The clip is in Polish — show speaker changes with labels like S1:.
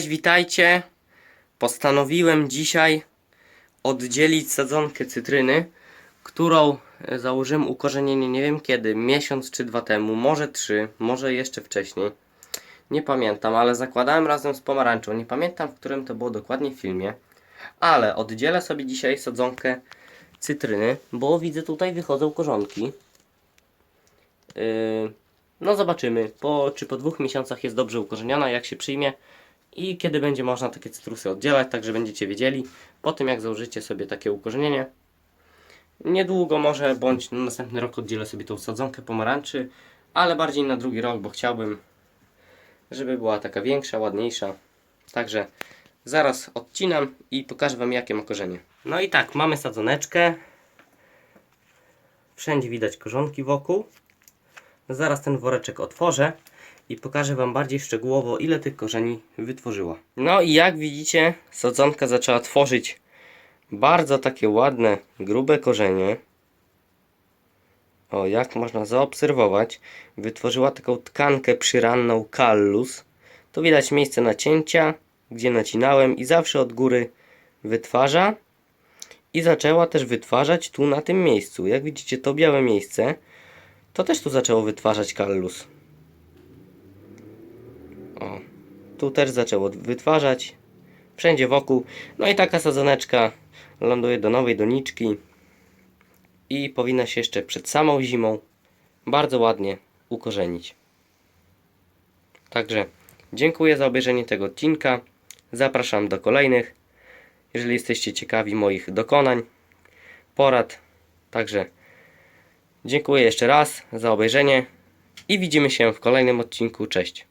S1: Cześć, witajcie. Postanowiłem dzisiaj oddzielić sadzonkę cytryny, którą e, założyłem ukorzenienie nie wiem kiedy, miesiąc czy dwa temu, może trzy, może jeszcze wcześniej. Nie pamiętam, ale zakładałem razem z pomarańczą. Nie pamiętam, w którym to było dokładnie filmie. Ale oddzielę sobie dzisiaj sadzonkę cytryny, bo widzę tutaj wychodzą korzonki. Yy, no zobaczymy, po, czy po dwóch miesiącach jest dobrze ukorzeniona, jak się przyjmie i kiedy będzie można takie cytrusy oddzielać, także będziecie wiedzieli po tym jak założycie sobie takie ukorzenienie. Niedługo może, bądź na następny rok oddzielę sobie tą sadzonkę pomarańczy, ale bardziej na drugi rok, bo chciałbym, żeby była taka większa, ładniejsza. Także zaraz odcinam i pokażę Wam jakie ma korzenie. No i tak, mamy sadzoneczkę. Wszędzie widać korzonki wokół. Zaraz ten woreczek otworzę i pokażę Wam bardziej szczegółowo, ile tych korzeni wytworzyła. No i jak widzicie, sadzonka zaczęła tworzyć bardzo takie ładne, grube korzenie. O, jak można zaobserwować, wytworzyła taką tkankę przyranną callus. Tu widać miejsce nacięcia, gdzie nacinałem i zawsze od góry wytwarza. I zaczęła też wytwarzać tu na tym miejscu. Jak widzicie, to białe miejsce, to też tu zaczęło wytwarzać callus. O, tu też zaczęło wytwarzać. Wszędzie wokół. No i taka sadzoneczka ląduje do nowej doniczki. I powinna się jeszcze przed samą zimą bardzo ładnie ukorzenić. Także dziękuję za obejrzenie tego odcinka. Zapraszam do kolejnych. Jeżeli jesteście ciekawi moich dokonań, porad. Także dziękuję jeszcze raz za obejrzenie i widzimy się w kolejnym odcinku. Cześć.